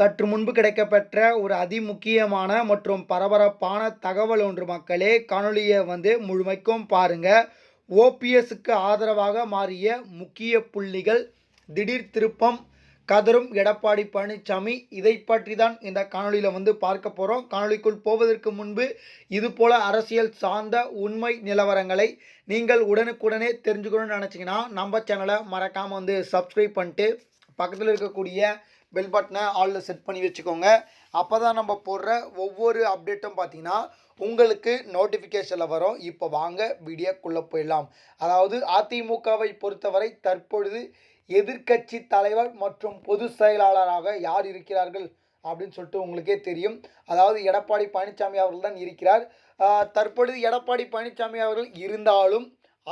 சற்று முன்பு கிடைக்கப்பெற்ற ஒரு அதிமுக்கியமான மற்றும் பரபரப்பான தகவல் ஒன்று மக்களே. காணொலியை வந்து முழுமைக்கும் பாருங்க. ஓபிஎஸ்க்கு ஆதரவாக மாறிய முக்கிய புள்ளிகள் திடீர் திருப்பம் கதரும் எடப்பாடி பழனிசாமி இதை பற்றி தான் இந்த காணொளியில் வந்து பார்க்க போகிறோம் காணொளிக்குள் போவதற்கு முன்பு இதுபோல் அரசியல் சார்ந்த உண்மை நிலவரங்களை நீங்கள் உடனுக்குடனே தெரிஞ்சுக்கணும்னு நினச்சிங்கன்னா நம்ம சேனலை மறக்காமல் வந்து சப்ஸ்கிரைப் பண்ணிட்டு பக்கத்தில் இருக்கக்கூடிய பெல் பட்டனை ஆலில் செட் பண்ணி வச்சுக்கோங்க. அப்போ தான் நம்ம போடுற ஒவ்வொரு அப்டேட்டும் பார்த்தீங்கன்னா உங்களுக்கு நோட்டிஃபிகேஷனில் வரும். இப்போ வாங்க வீடியோக்குள்ளே போயிடலாம். அதாவது அதிமுகவை பொறுத்தவரை தற்பொழுது எதிர்க்கட்சி தலைவர் மற்றும் பொதுச் செயலாளராக யார் இருக்கிறார்கள் அப்படின்னு சொல்லிட்டு உங்களுக்கே தெரியும். அதாவது எடப்பாடி பழனிசாமி அவர்கள் தான் இருக்கிறார். தற்பொழுது எடப்பாடி பழனிசாமி அவர்கள் இருந்தாலும்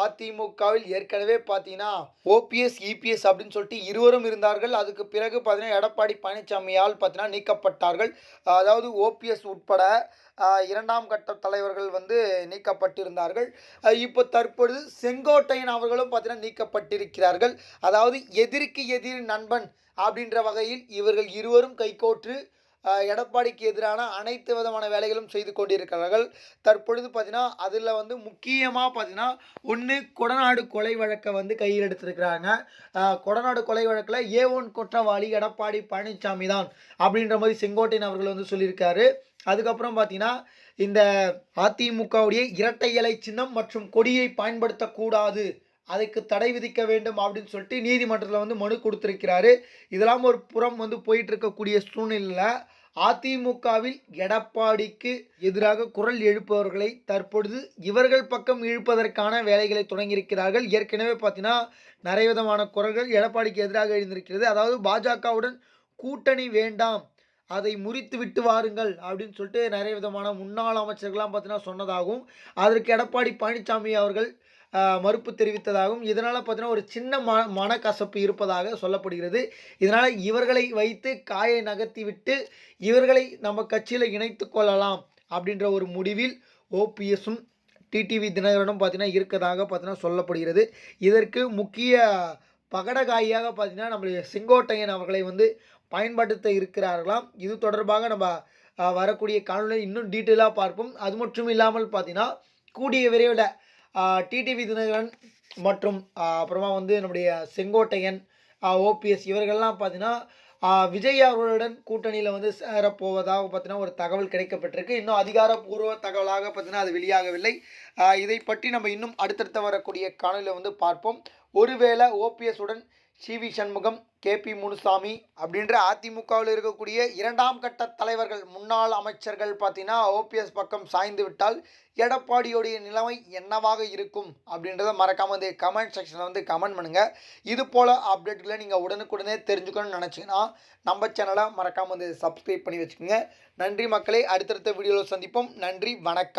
அதிமுகவில் ஏற்கனவே பார்த்தீங்கன்னா ஓபிஎஸ் இபிஎஸ் அப்படின்னு சொல்லிட்டு இருவரும் இருந்தார்கள். அதுக்கு பிறகு பார்த்தீங்கன்னா எடப்பாடி பழனிசாமியால் பார்த்தீங்கன்னா நீக்கப்பட்டார்கள். அதாவது ஓபிஎஸ் உட்பட இரண்டாம் கட்ட தலைவர்கள் வந்து நீக்கப்பட்டிருந்தார்கள். இப்போ தற்பொழுது செங்கோட்டையன் அவர்களும் பார்த்தீங்கன்னா நீக்கப்பட்டிருக்கிறார்கள். அதாவது எதிரிக்கு எதிர் நண்பன் அப்படின்ற வகையில் இவர்கள் இருவரும் கைகோற்று எடப்பாடிக்கு எதிரான அனைத்து விதமான வேலைகளும் செய்து கொண்டிருக்கிறார்கள். தற்பொழுது பார்த்தீங்கன்னா அதில் வந்து முக்கியமாக பார்த்தீங்கன்னா ஒன்று கொடநாடு கொலை வழக்கை வந்து கையில் எடுத்திருக்கிறாங்க. கொடநாடு கொலை வழக்கில் ஏ ஒன் குற்றவாளி எடப்பாடி பழனிசாமி தான் அப்படின்ற மாதிரி செங்கோட்டையன் அவர்கள் வந்து சொல்லியிருக்காரு. அதுக்கப்புறம் பார்த்தீங்கன்னா இந்த அதிமுகவுடைய இரட்டை இலை சின்னம் மற்றும் கொடியை பயன்படுத்தக்கூடாது அதுக்கு தடை விதிக்க வேண்டும் அப்படின்னு சொல்லிட்டு நீதிமன்றத்தில் வந்து மனு கொடுத்துருக்கிறாரு. இதெல்லாம் ஒரு புறம் வந்து போயிட்டு இருக்கக்கூடிய சூழ்நிலையில் அதிமுகவில் எடப்பாடிக்கு எதிராக குரல் எழுப்பவர்களை தற்பொழுது இவர்கள் பக்கம் இழுப்பதற்கான வேலைகளை தொடங்கியிருக்கிறார்கள். ஏற்கனவே பார்த்தீங்கன்னா நிறைய விதமான குரல்கள் எடப்பாடிக்கு எதிராக எழுந்திருக்கிறது. அதாவது பாஜகவுடன் கூட்டணி வேண்டாம். அதை முறித்து விட்டு வாருங்கள் அப்படின்னு சொல்லிட்டு நிறைய விதமான முன்னாள் அமைச்சர்கள்லாம் பார்த்தீங்கன்னா சொன்னதாகவும் அதற்கு எடப்பாடி பழனிசாமி அவர்கள் மறுப்பு தெரிவித்ததாகவும் இதனால் பார்த்தீங்கன்னா ஒரு சின்ன ம மனக்கசப்பு இருப்பதாக சொல்லப்படுகிறது. இதனால் இவர்களை வைத்து காயை நகர்த்தி விட்டு இவர்களை நம்ம கட்சியில் இணைத்து கொள்ளலாம் அப்படின்ற ஒரு முடிவில் ஓபிஎஸும் டிடிவி தினகரனும் பார்த்தீங்கன்னா இருக்கதாக பார்த்தீங்கன்னா சொல்லப்படுகிறது. இதற்கு முக்கிய பகடகாயியாக பார்த்தீங்கன்னா நம்மளுடைய செங்கோட்டையன் அவர்களை வந்து பயன்படுத்த இருக்கிறார்களாம். இது தொடர்பாக நம்ம வரக்கூடிய காணொலியில் இன்னும் டீட்டெயிலாக பார்ப்போம். அது மட்டும் இல்லாமல் பார்த்தீங்கன்னா கூடிய விரைவில் டிடிவி தினகரன் மற்றும் அப்புறமா வந்து நம்முடைய செங்கோட்டையன் ஓபிஎஸ் இவர்கள்லாம் பார்த்தீங்கன்னா விஜய் அவர்களுடன் கூட்டணியில் வந்து சேரப்போவதாக பார்த்தீங்கன்னா ஒரு தகவல் கிடைக்கப்பட்டிருக்கு. இன்னும் அதிகாரப்பூர்வ தகவலாக பார்த்தீங்கன்னா அது வெளியாகவில்லை. இதை பற்றி நம்ம இன்னும் அடுத்தடுத்த வரக்கூடிய காணொலியில் வந்து பார்ப்போம். ஒருவேளை ஓபிஎஸ் உடன் C V Shanmugam K P Munusamy அப்படின்ற அதிமுகவில் இருக்கக்கூடிய இரண்டாம் கட்ட தலைவர்கள் முன்னாள் அமைச்சர்கள் பார்த்தீங்கன்னா ஓபிஎஸ் பக்கம் சாய்ந்து விட்டால் எடப்பாடியுடைய நிலைமை என்னவாக இருக்கும் அப்படின்றத மறக்காமல் வந்து கமெண்ட் செக்ஷனில் வந்து கமெண்ட் பண்ணுங்கள் இது போல் அப்டேட்களை நீங்கள் உடனுக்குடனே தெரிஞ்சுக்கணும்னு நினச்சிங்கன்னா நம்ம சேனலை மறக்காமல் வந்து சப்ஸ்கிரைப் பண்ணி வச்சுக்கோங்க. நன்றி மக்களே அடுத்தடுத்த வீடியோவில் சந்திப்போம். நன்றி வணக்கம்.